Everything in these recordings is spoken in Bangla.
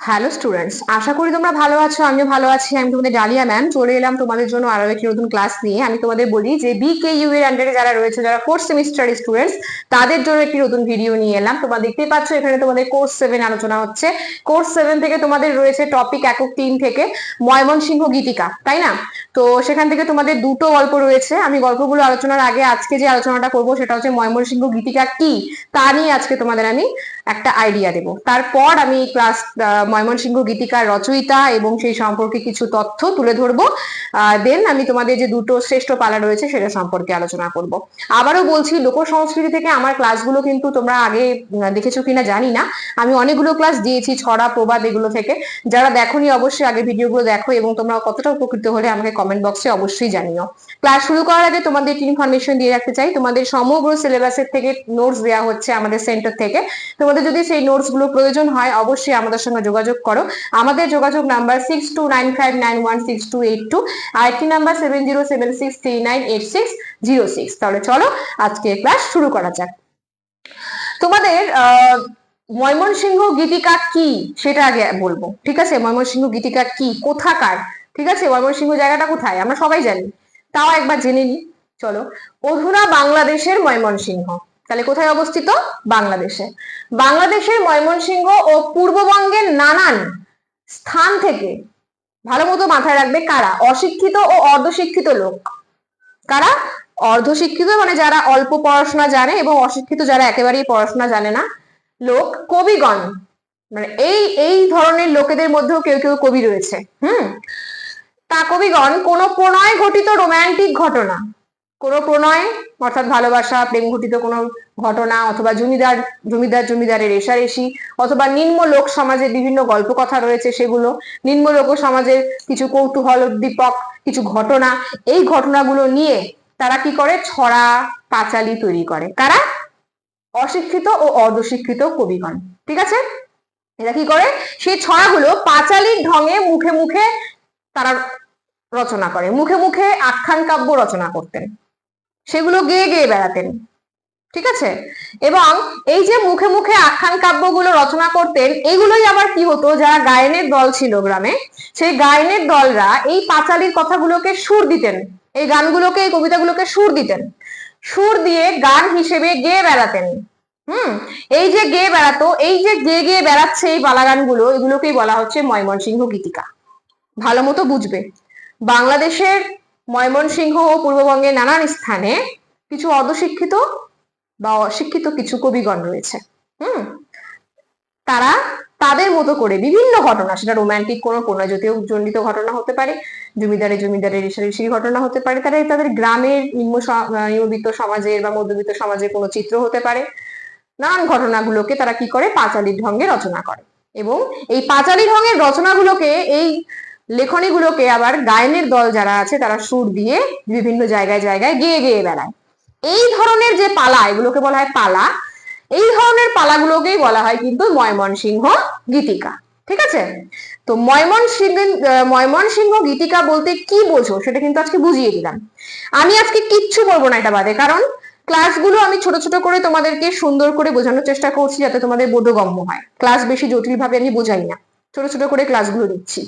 হ্যালো স্টুডেন্টস আশা করি তোমরা ভালো আছো, আমিও ভালো আছি। আমি তোমাদের ডালিয়া ম্যাম চলে এলাম তোমাদের জন্য আরও একটি নতুন ক্লাস নিয়ে। আমি তোমাদের বলি যে বিকেইউ এর আন্ডারে যারা রয়েছে, যারা ফোর্থ সেমিস্টার স্টুডেন্টস তাদের জন্য একটি নতুন ভিডিও নিয়ে এলাম। তোমরা দেখতেই পাচ্ছ, এখানে তোমাদের কোর্স সেভেন আলোচনা হচ্ছে। কোর্স সেভেন থেকে তোমাদের রয়েছে টপিক একক তিন থেকে ময়মনসিংহ গীতিকা, তাই না? তো সেখান থেকে তোমাদের দুটো গল্প রয়েছে। আমি গল্পগুলো আলোচনার আগে আজকে যে আলোচনাটা করব, সেটা হচ্ছে ময়মনসিংহ গীতিকা কি? তা নিয়ে আজকে তোমাদের আমি একটা আইডিয়া দেব। তারপর আমি ক্লাস ময়মনসিংহ গীতিকার রচয়িতা এবং সেই সম্পর্কে কিছু তথ্য তুলে ধরবো। দেন আমি তোমাদের যে দুটো শ্রেষ্ঠ পালা রয়েছে সেটা সম্পর্কে আলোচনা করব। আবারও বলছি লোক সংস্কৃতি থেকে আমার ক্লাসগুলো কিন্তু তোমরা আগে দেখেছ কিনা জানি না। আমি অনেকগুলো ক্লাস দিয়েছি, ছড়া, প্রবাদ এগুলো থেকে। যারা দেখোনি অবশ্যই আগে ভিডিওগুলো দেখো এবং তোমরা কতটা উপকৃত হলে আমাকে কমেন্ট বক্সে অবশ্যই জানিও। ক্লাস শুরু করার আগে তোমাদের ইনফরমেশন দিয়ে রাখতে চাই। তোমাদের সমগ্র সিলেবাসের থেকে নোটস দেওয়া হচ্ছে আমাদের সেন্টার থেকে। তোমাদের যদি সেই নোটসগুলো প্রয়োজন হয়, অবশ্যই আমাদের সঙ্গে যোগাযোগ করো। আমাদের যোগাযোগ number six two nine five nine one six two eight two আর একটি number seven zero seven six three nine eight six zero six তাহলে চলো, আজকে ক্লাস শুরু করা যাক। তোমাদের, আহ, ময়মনসিংহ গীতিকা কি? সেটা আগে বলব। ঠিক আছে? ময়মনসিংহ গীতিকা কি? কোথাকার? ঠিক আছে? ময়মনসিংহ জায়গাটা কোথায়? আমরা সবাই জানি। তাও একবার জেনে নিই। চলো, অধুনা বাংলাদেশের ময়মনসিংহ। তাহলে কোথায় অবস্থিত? বাংলাদেশে। বাংলাদেশের ময়মনসিংহ ও পূর্ববঙ্গের নানান স্থান থেকে ভালো মতো মাথায় রাখবে কারা? অশিক্ষিত ও অর্ধশিক্ষিত লোক। কারা? অর্ধশিক্ষিত মানে যারা অল্প পড়াশোনা জানে এবং অশিক্ষিত যারা একেবারেই পড়াশোনা জানে না, লোক কবিগণ। মানে এই এই ধরনের লোকেদের মধ্যেও কেউ কেউ কবি রয়েছে। হুম? তা কবিগণ, কোন প্রণয় ঘটিত রোমান্টিক ঘটনা কোন প্রণয়, অর্থাৎ ভালোবাসা, প্রেম ঘটিত কোনো ঘটনা, অথবা জমিদার জমিদার, জমিদারের রেশারেশি অথবা নিম্ন লোক সমাজের বিভিন্ন গল্প কথা রয়েছে সেগুলো, নিম্ন লোক সমাজের কিছু কৌতূহল, উদ্দীপক, কিছু ঘটনা, এই ঘটনাগুলো নিয়ে তারা কি করে? ছড়া, পাঁচালি তৈরি করে। কারা? অশিক্ষিত ও অর্ধশিক্ষিত কবিগণ। ঠিক আছে? এরা কি করে? সেই ছড়াগুলো পাঁচালির ঢঙে মুখে মুখে তারা রচনা করে। মুখে মুখে আখ্যান কাব্য রচনা করতেন। সেগুলো গেয়ে গেয়ে বেড়াতেন, ঠিক আছে? এবং এই যে মুখে মুখে আখ্যান কাব্যগুলো রচনা করতেন, এগুলোই আবার কি হতো, যারা গায়নের দল ছিল গ্রামে, সেই গায়নের দলরা এই পাঁচালির কথাগুলোকে সুর দিতেন, এই গানগুলোকে, এই কবিতাগুলোকে সুর দিতেন। সুর দিয়ে গান হিসেবে গেয়ে বেড়াতেন, হুম? এই যে গেয়ে বেড়াতো, এই যে গেয়ে গেয়ে বেড়াচ্ছে এই পালাগানগুলো এগুলোকেই বলা হচ্ছে ময়মনসিংহ গীতিকা। ভালো মতো বুঝবে। বাংলাদেশের ময়মনসিংহ ও পূর্ববঙ্গের নানান স্থানে কিছু অর্ধশিক্ষিত বা অশিক্ষিত কিছু কবিগণ রয়েছে। হুম? তারা তাদের মতো করে বিভিন্ন ঘটনা, সেটা রোমান্টিক কোনো প্রণয়জাতীয় জনিত ঘটনা হতে পারে জমিদারে জমিদারের রেশারেশি ঘটনা হতে পারে তারা তাদের গ্রামের নিম্ন নিম্নবিত্ত সমাজের বা মধ্যবিত্ত সমাজের কোনো চিত্র হতে পারে। নানান ঘটনাগুলোকে তারা কি করে? পাঁচালির ঢঙ্গে রচনা করে। এবং এই পাঁচালি ঢঙ্গের রচনাগুলোকে এই লেখনীগুলোকে আবার গায়নের দল যারা আছে, তারা সুর দিয়ে বিভিন্ন জায়গায় জায়গায় গেয়ে গেয়ে বেড়ায়। এই ধরনের যে পালা, এগুলোকে বলা হয় পালা, এই ধরনের পালাগুলোকেই বলা হয় কিন্তু ময়মনসিংহ গীতিকা, ঠিক আছে? তো ময়মনসিংহ ময়মনসিংহ গীতিকা বলতে কি বোঝো, সেটা কিন্তু আজকে বুঝিয়ে দিলাম। আমি আজকে কিচ্ছু বলব না এটা বাদে, কারণ ক্লাসগুলো আমি ছোট ছোট করে তোমাদেরকে সুন্দর করে বোঝানোর চেষ্টা করছি যাতে তোমাদের বোধগম্য হয়। ক্লাস বেশি জটিল ভাবে আমি বোঝাই না। ছোট ছোট করে ক্লাসগুলো দিচ্ছি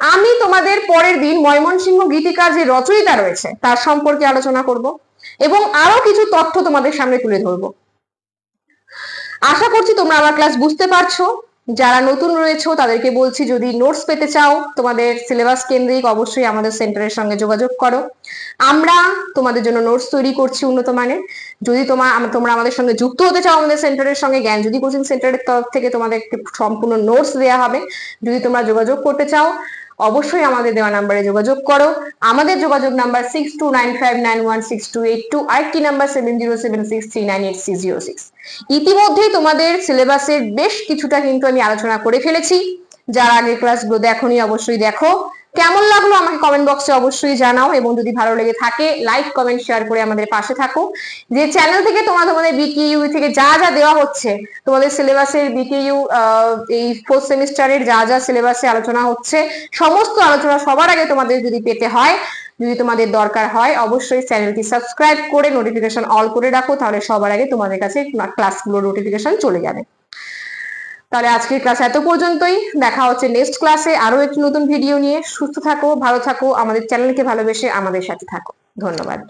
আমি তোমাদের পরের দিন ময়মনসিংহ গীতিকার যে রচয়িতা রয়েছে, তার সম্পর্কে আলোচনা করব এবং আরও কিছু তথ্য তোমাদের সামনে তুলে ধরবো। আশা করছি তোমরা আমার ক্লাস বুঝতে পারছ। যারা নতুন রয়েছে, তাদেরকে বলছি যদি নোটস পেতে চাও, তোমাদের সিলেবাস কেন্দ্রিক অবশ্যই আমাদের সেন্টারের সঙ্গে যোগাযোগ করো। আমরা তোমাদের জন্য নোটস তৈরি করছি উন্নত মানের। যদি তোমার তোমরা আমাদের সঙ্গে যুক্ত হতে চাও আমাদের সেন্টারের সঙ্গে, জ্ঞান যদি কোচিং সেন্টারের তরফ থেকে তোমাদের সম্পূর্ণ নোটস দেওয়া হবে। যদি তোমরা যোগাযোগ করতে চাও অবশ্যই আমাদের দেওয়া নাম্বারে যোগাযোগ করো। আমাদের যোগাযোগ number six two nine five nine one six two eight two আরেকটি number seven zero seven six three nine eight six zero six ইতিমধ্যেই তোমাদের সিলেবাসের বেশ কিছুটা কিন্তু আমি আলোচনা করে ফেলেছি। যারা আগের ক্লাসগুলো দেখোনি অবশ্যই দেখো। কেমন লাগল আমাকে কমেন্ট বক্সে অবশ্যই জানাও এবং যদি ভালো লেগে থাকে লাইক কমেন্ট শেয়ার করে আমাদের পাশে থাকো। যে চ্যানেল থেকে তোমরা তোমাদের বিকিইউ থেকে যা যা দেওয়া হচ্ছে, তোমাদের সিলেবাসের বিকিইউ এই ফোর্থ সেমিস্টারের যা যা সিলেবাসে আলোচনা হচ্ছে, সমস্ত আলোচনা সবার আগে তোমাদের যদি পেতে হয়, যদি তোমাদের দরকার হয়, অবশ্যই চ্যানেলটি সাবস্ক্রাইব করে নোটিফিকেশন অল করে রাখো, তাহলে সবার আগে তোমাদের কাছে ক্লাসগুলোর নোটিফিকেশন চলে যাবে। তাহলে আজকের ক্লাস এত পর্যন্তই। দেখা হচ্ছে নেক্সট ক্লাসে আরও একটি নতুন ভিডিও নিয়ে। সুস্থ থাকো, ভালো থাকো, আমাদের চ্যানেলকে ভালোবেসে আমাদের সাথে থাকো। ধন্যবাদ।